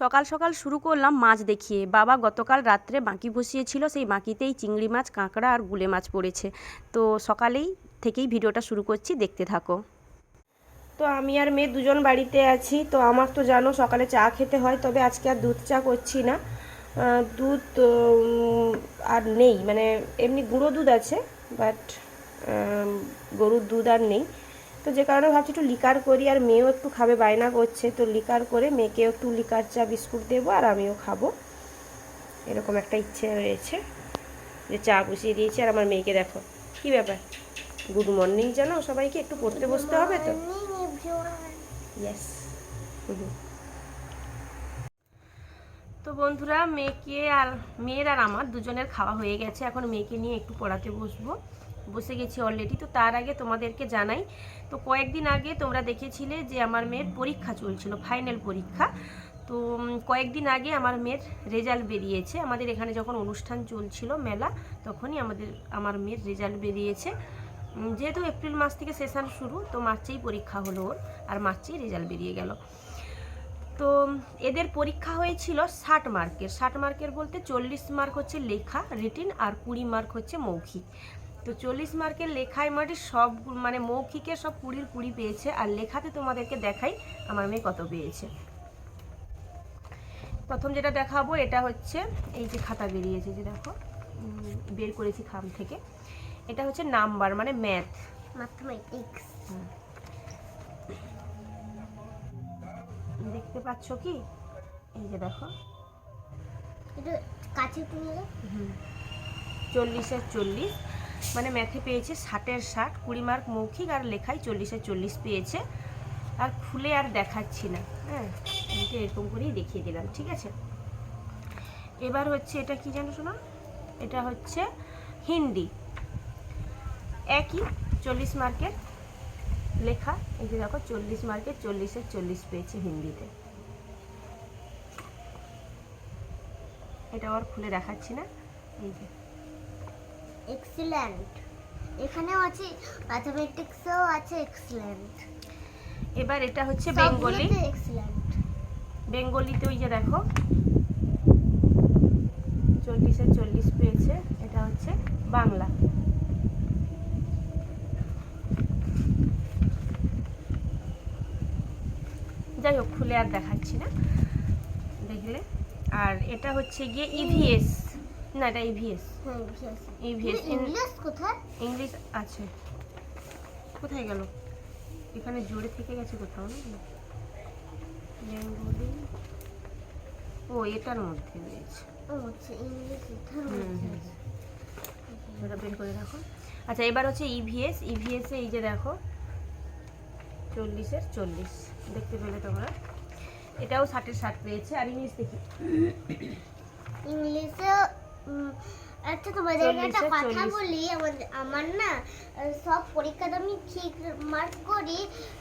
সকাল সকাল শুরু করলাম মাছ দেখিয়ে। বাবা গতকাল রাত্রে বাঁকি বসিয়েছিল, সেই বাঁকিতেই চিংড়ি মাছ, কাঁকড়া আর গুলে মাছ পড়েছে। তো সকালেই থেকেই ভিডিওটা শুরু করছি, দেখতে থাকো। তো আমি আর মেয়ে দুজন বাড়িতে আছি, তো আমার তো জানো সকালে চা খেতে হয়, তবে আজকে আর দুধ চা করছি না। দুধ আর নেই মানে এমনি গুঁড়ো দুধ আছে বাট গরুর দুধ আর নেই। তো যে কারণে ভাবছি একটু লিকার করি, আর মেয়েও একটু খাবে, বায়না করছে, তো লিকার করে মেয়েকেও একটু লিকার চা, বিস্কুট দেবো, আর আমিও খাব। এরকম একটা ইচ্ছে রয়েছে যে চা বসিয়ে দিয়েছি, আর আমার মেয়েকে দেখো, কি ব্যাপার? গুড মর্নিং জানো সবাইকে, একটু পড়তে বসতে হবে তো? ইয়েস তো বন্ধুরা, মেয়েকে আর, মেয়ের আর আমার দুজনের খাওয়া হয়ে গেছে, এখন মেয়েকে নিয়ে একটু পড়াতে বসবো। বসে গেছি অলরেডি তো তার আগে তোমাদেরকে জানাই, তো কয়েকদিন আগে তোমরা দেখেছিলে যে আমার মেয়ের পরীক্ষা চলছিল ফাইনাল পরীক্ষা। তো কয়েকদিন আগে আমার মেয়ের রেজাল্ট বেরিয়েছে। আমাদের এখানে যখন অনুষ্ঠান চলছিল, মেলা, তখনই আমাদের, আমার মেয়ের রেজাল্ট বেরিয়েছে। যেহেতু এপ্রিল মাস থেকে সেশন শুরু, তো মার্চেই পরীক্ষা হলো ওর, আর মার্চেই রেজাল্ট বেরিয়ে গেল। তো, এদের পরীক্ষা হয়েছিল ষাট মার্কের। ষাট মার্কের বলতে চল্লিশ মার্ক হচ্ছে লেখা রিটিন আর কুড়ি মার্ক হচ্ছে মৌখিক। তো চল্লিশ মার্কের লেখায় মানে সব মানে মৌখিকে সব কুড়ির কুড়ি পেয়েছে আর লেখাতে তোমাদেরকে দেখাই আমার মেয়ে কত পেয়েছে। প্রথম যেটা দেখাবো এটা হচ্ছে এই যে খাতা বেরিয়েছে যে দেখো বের করেছি খাম থেকে। এটা হচ্ছে নাম্বার মানে ম্যাথ। ম্যাথমেটিক্স। দেখতে পাচ্ছ কি? এই যে দেখো। কাছে চল্লিশের চল্লিশ। মানে ম্যাথে পেয়েছে ষাটের ষাট, কুড়ি মার্ক মৌখিক আর লেখায় চল্লিশের চল্লিশ পেয়েছে। আর খুলে আর দেখাচ্ছি না। হ্যাঁ এরকম করেই দেখিয়ে দিলাম, ঠিক আছে? এবার হচ্ছে এটা কি জানো শোনা? এটা হচ্ছে হিন্দি। একই চল্লিশ মার্কের লেখা। এই যে দেখো, চল্লিশ মার্কের চল্লিশে চল্লিশ পেয়েছে হিন্দিতে। এটা আর খুলে দেখাচ্ছি না। এই যে। এক্সিলেন্ট এখানেও আছে ম্যাথমেটিক্সও আছে এক্সিলেন্ট এবার এটা হচ্ছে বেঙ্গলি। এক্সিলেন্ট বেঙ্গলিতে ওই যে দেখো। চল্লিশে চল্লিশ পেয়েছে এটা হচ্ছে বাংলা। যাই হোক খুলে আর দেখাচ্ছি না দেখলে। আর এটা হচ্ছে গিয়ে ইভিএস না এটা ইভিএস হ্যাঁ ইভিএস ইংলিশ কোথায়? ইংলিশ আছে। কোথায় গেল? এখানে জোরে থেকে গেছে কোথাও না? বেঙ্গলি ও এটার মধ্যে রয়েছে। ও আচ্ছা ইংলিশ এটার মধ্যে ওটা বের করে রাখো। আচ্ছা এবার হচ্ছে E ইভিএস ইভিএস এই যে দেখো চল্লিশের চল্লিশ। দেখতে পেলে তোমরা। এটাও ষাটের ষাট পেয়েছে। আর ইংলিশ দেখি। ইংলিশে আচ্ছা তোমাদের একটা কথা বলি আমার না সব পরীক্ষাতে আমি ঠিক মার্ক করি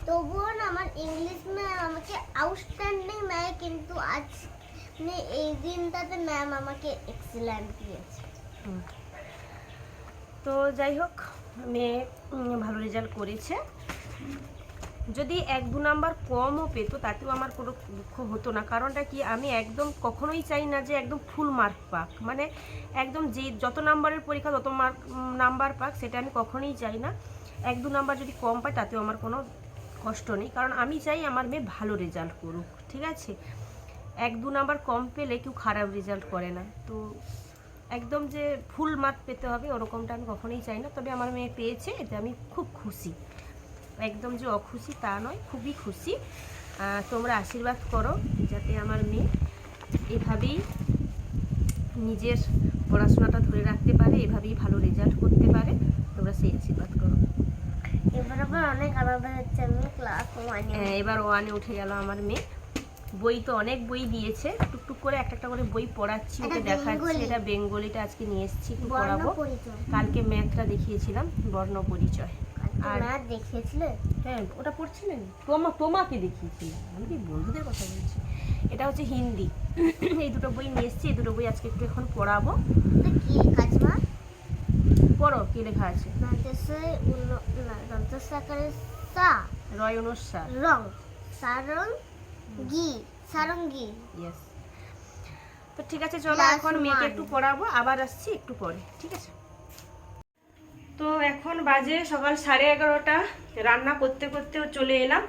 তবুও না আমার ইংলিশ ম্যাম আমাকে আউটস্ট্যান্ডিং নেয় কিন্তু আজ এই দিনটাতে ম্যাম আমাকে এক্সিলেন্ট দিয়েছে। তো যাই হোক মেয়ে ভালো রেজাল্ট করেছে। যদি এক দু নাম্বার কমও পেতো, তাতেও আমার কোনো দুঃখ হতো না। কারণটা কি? আমি একদম কখনোই চাই না যে একদম ফুল মার্ক পাক। মানে একদম যে যত নাম্বারের পরীক্ষা তত মার্ক নাম্বার পাক, সেটা আমি কখনোই চাই না। এক দু নাম্বার যদি কম পায়, তাতেও আমার কোনো কষ্ট নেই। কারণ আমি চাই আমার মেয়ে ভালো রেজাল্ট করুক, ঠিক আছে? এক দু নাম্বার কম পেলে কেউ খারাপ রেজাল্ট করে না। তো একদম যে ফুল মার্ক পেতে হবে, ওরকমটা আমি কখনোই চাই না। তবে আমার মেয়ে পেয়েছে, এতে আমি খুব খুশি। একদম যে অখুশি তা নয় খুবই খুশি। তোমরা আশীর্বাদ করো যাতে আমার মেয়ে এভাবেই নিজের পড়াশোনাটা ধরে রাখতে পারে এভাবেই ভালো রেজাল্ট করতে পারে। তোমরা সেই আশীর্বাদ করো। এবার আবার অনেক আলাদা হচ্ছে আমি ক্লাস ওয়ানে হ্যাঁ, এবার ওয়ানে উঠে গেল আমার মেয়ে। বই তো অনেক বই দিয়েছে টুকটুক করে একটা একটা করে বই পড়াচ্ছি ওকে দেখাচ্ছি এটা বেঙ্গলিটা আজকে নিয়ে এসেছি পড়াবো। কালকে ম্যাথটা দেখিয়েছিলাম বর্ণ পরিচয়। আর- দেখিয়েছিলে? হ্যাঁ ওটা পড়ছিলেন? তোমা তোমাকে দেখিয়েছিলাম। আমি কি বন্ধুদের কথা বলছি? এটা হচ্ছে হিন্দি। এই দুটো বই নিয়ে এসেছি এই দুটো বই আজকে একটু এখন পড়াবো। কি কাজমা পড়ো কি লেখা আছে? সা। রয় অনুসার রং সারং গি সারঙ্গি ইয়েস তো ঠিক আছে চলো এখন মেয়েকে একটু পড়াবো আবার আসছি একটু পরে। ঠিক আছে? তো এখন বাজে সকাল সাড়ে এগারোটা। রান্না করতে করতেও চলে এলাম।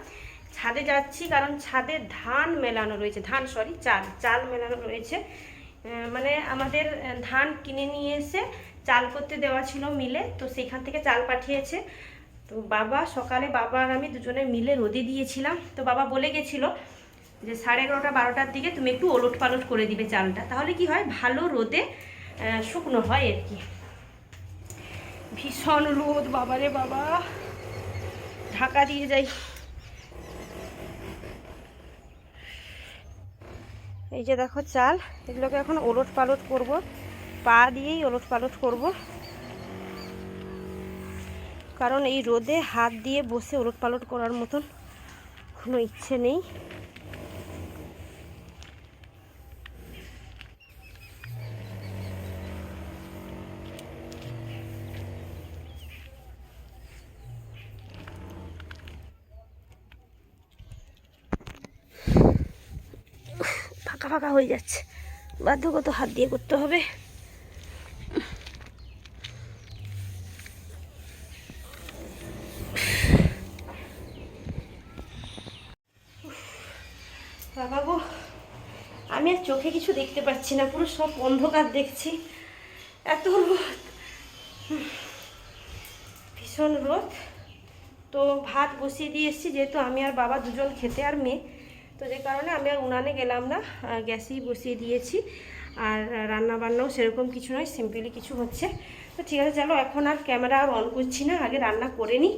ছাদে যাচ্ছি কারণ ছাদে ধান মেলানো রয়েছে। ধান সরি চাল। চাল মেলানো রয়েছে। মানে আমাদের ধান কিনে নিয়ে এসে চাল করতে দেওয়া ছিল মিলে। তো সেখান থেকে চাল পাঠিয়েছে। তো বাবা, সকালে বাবা আর আমি দুজনে মিলে রোদে দিয়েছিলাম। তো বাবা বলে গেছিল যে সাড়ে এগারোটা, বারোটার দিকে তুমি একটু ওলট পালট করে দিবে চালটা। তাহলে কি হয়? ভালো রোদে শুকনো হয় আর কি। ভীষণ রোদ, বাবারে বাবা। ঢাকা দিয়ে যাই। এই যে দেখো চাল, এগুলোকে এখন ওলট পালট করব। পা দিয়েই ওলট পালট করব। কারণ এই রোদে হাত দিয়ে বসে ওলট পালট করার মতন কোনো ইচ্ছে নেই। ফাঁকা ফাঁকা হয়ে যাচ্ছে। বাধ্যগত হাত দিয়ে করতে হবে। বাবা গো, আমি আর চোখে কিছু দেখতে পাচ্ছি না, পুরো সব অন্ধকার দেখছি। এত রোদ। ভীষণ রোদ। তো ভাত বসিয়ে দিয়ে এসেছি, যেহেতু আমি আর বাবা দুজন খেতে আর মেয়ে। তো যে কারণে আমি আর উনানে গেলাম না গ্যাসেই বসিয়ে দিয়েছি, আর রান্না বান্নাও সেরকম কিছু নয়, সিম্পলি কিছু হচ্ছে। তো ঠিক আছে, চলো, এখন আর ক্যামেরা আর অন করছি না, আগে রান্না করে নিই।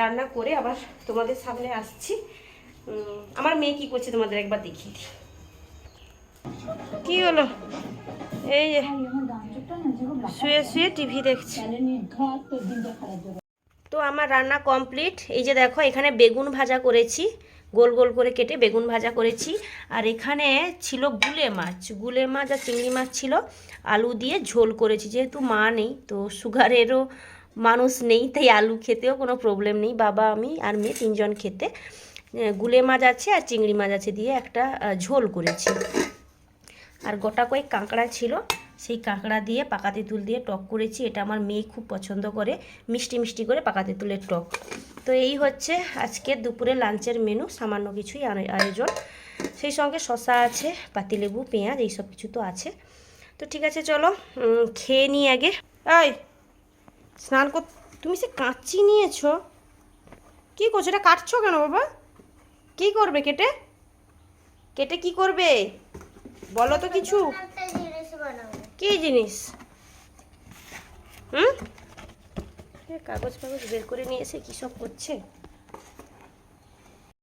রান্না করে আবার তোমাদের সামনে আসছি। আমার মেয়ে কি করছে তোমাদের একবার দেখিয়ে দিই। কি হলো? এই যে, শুয়ে শুয়ে টিভি দেখছি। তো আমার রান্না কমপ্লিট। এই যে দেখো, এখানে বেগুন ভাজা করেছি। গোল গোল করে কেটে বেগুন ভাজা করেছি। আর এখানে ছিল গুলে মাছ। গুলে মাছ আর চিংড়ি মাছ ছিল। আলু দিয়ে ঝোল করেছি। যেহেতু মা নেই, তো সুগারেরও মানুষ নেই, তাই আলু খেতেও কোনো প্রবলেম নেই। বাবা, আমি আর মেয়ে তিনজন খেতে। গুলে মাছ আছে আর চিংড়ি মাছ আছে দিয়ে একটা ঝোল করেছি। আর গোটা কয়েক কাঁকড়া ছিল। সেই কাঁকড়া দিয়ে পাকা তেঁতুল দিয়ে টক করেছি। এটা আমার মেয়ে খুব পছন্দ করে। মিষ্টি মিষ্টি করে পাকা তেঁতুলের টক। তো এই হচ্ছে আজকে দুপুরে লাঞ্চের মেনু, সামান্য কিছুই আয়- আয়োজন। সেই সঙ্গে শশা আছে, পাতিলেবু, পেঁয়াজ, এইসব কিছু তো আছে। তো ঠিক আছে, চলো খেয়ে নিই আগে। এই, স্নান কর তুমি সে কাঁচি নিয়েছো? কী করছ? এটা কাটছো কেন বাবা? কী করবে কেটে? কেটে কি করবে? বলো তো কিছু। কি জিনিস? হুম? কাগজ ফাগজ বের করে নিয়ে এসে কী সব করছে?